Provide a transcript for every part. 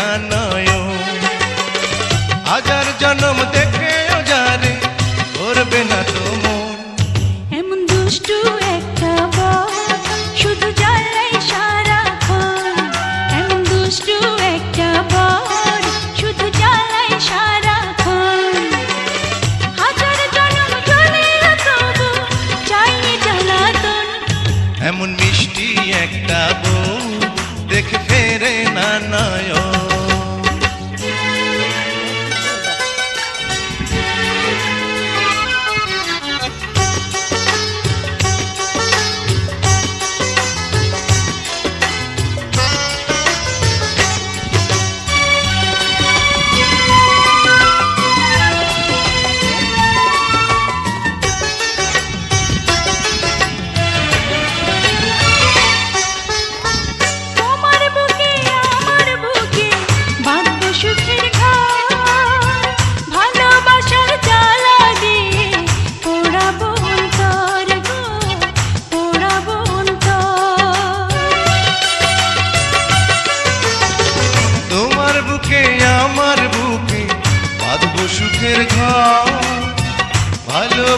না নয় হাজার জন্ম দেখে যারে করবে না তো মন। এমন দুষ্টু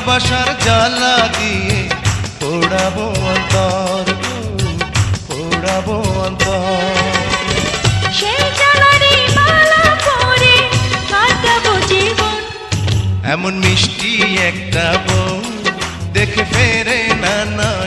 ভালোবাসার জ্বালা দিয়ে পোড়াবো অন্তর পোড়াবো অন্তর। এমন মিষ্টি একটা বউ দেখে ফেরে না নয়ন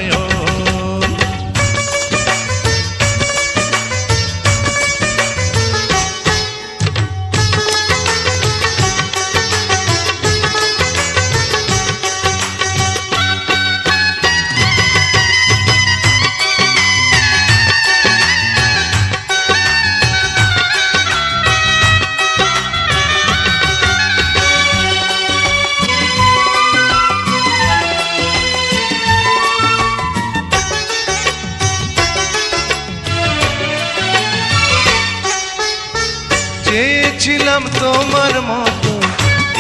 চেয়েছিলাম তোমার মতো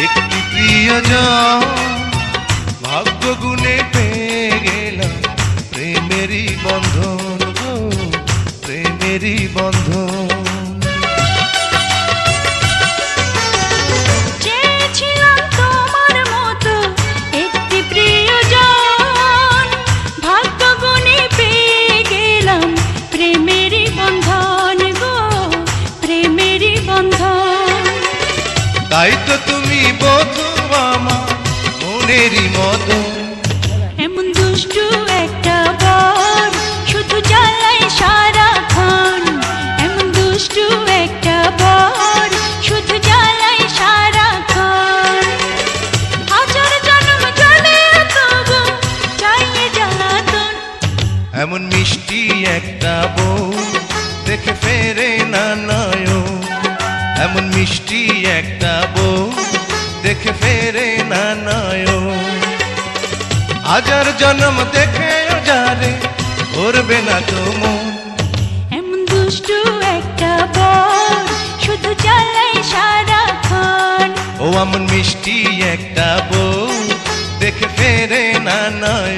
একটি প্রিয়জন। ভাগ্য গুণে পেয়ে গেলাম প্রেমেরই বন্ধন গো প্রেমেরই বন্ধন। তাই তো তুমি বধু আমার মনেরই মতো এমন দুষ্টু একটা বর শুধু জ্বালাই সারাক্ষণ। এমন দুষ্টু একটা বর শুধু জ্বালাই সারাক্ষণ। হাজার জন্ম জ্বলে তবু চাইয়ে জ্বালাতন এমন মিষ্টি একটা বউ দেখে মিষ্টি একটা বউ দেখে ফেরে না নয় হাজার জন্ম দেখে যারে করবে না তো মন। এমন দুষ্টু একটা বর শুধু জ্বালাই সারাক্ষণ। ও এমন মিষ্টি একটা বউ দেখে ফেরে না নয়